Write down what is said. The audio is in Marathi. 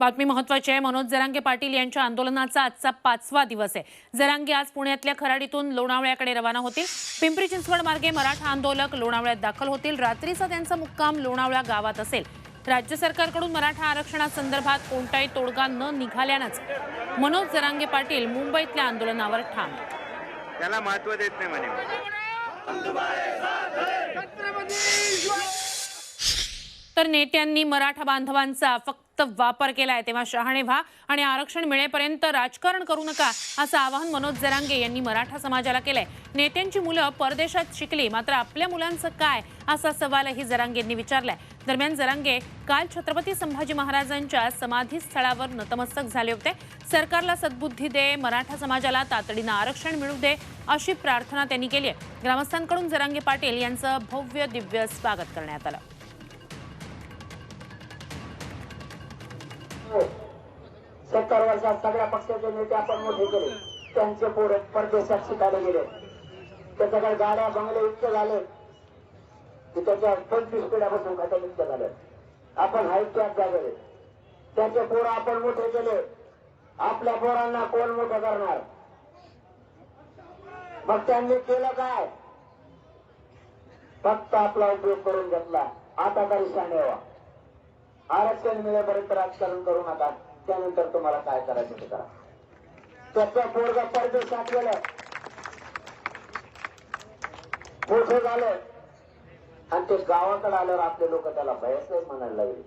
बातमी महत्वाची आहे. मनोज जरांगे पाटील यांच्या आंदोलनाचा आजचा पाचवा दिवस आहे. जरांगे आज पुण्यातल्या खराडीतून लोणावळ्याकडे रवाना होतील. पिंपरी चिंचवड मार्गे मराठा आंदोलक लोणावळ्यात दाखल होतील. रात्रीचा त्यांचा मुक्काम लोणावळा गावात असेल. राज्य सरकारकडून मराठा आरक्षणासंदर्भात कोणताही तोडगा न निघाल्यानंच मनोज जरांगे पाटील मुंबईतल्या आंदोलनावर ठाम. त्याला महत्त्व देत नाही म्हणे. तर नेत्यांनी मराठा बांधवांचा फक्त वापर केलाय तेव्हा शहाणे व्हा आणि आरक्षण मिळेपर्यंत राजकारण करू नका असं आवाहन मनोज जरांगे यांनी मराठा समाजाला केलंय. नेत्यांची मुलं परदेशात शिकली मात्र आपल्या मुलांचं काय असा सवालही जरांगेंनी विचारलाय. दरम्यान जरांगे काल छत्रपती संभाजी महाराजांच्या समाधी स्थळावर नतमस्तक झाले होते. सरकारला सद्बुद्धी दे मराठा समाजाला तातडीनं आरक्षण मिळू दे अशी प्रार्थना त्यांनी केली आहे. ग्रामस्थांकडून जरांगे पाटील यांचं भव्य दिव्य स्वागत करण्यात आलं. सत्तर वर्षात सगळ्या पक्षाचे नेते आपण मोठे केले. त्यांचे पोरं परदेशात शिकायला गेले. त्याच्याकडे गाड्या बंगले इतके झाले की त्याच्या पंचवीस पिढ्यापासून खात्यात इतके झाले. आपण हाईट त्याच त्याचे पोरं आपण मोठे केले. आपल्या पोरांना कोण मोठं करणार? मग त्यांनी केलं काय? फक्त आपला उपयोग करून घेतला. आता तरी शाणे हो. आरक्षण मिळेपर्यंत राजकारण करू नका. त्यानंतर तुम्हाला काय करायचं ते करा. त्याचा पोरगा परदेशात गेलं. मोठं झालं. आणि ते गावाकडे आल्यावर आपले लोक त्याला भयच म्हणायला लागले.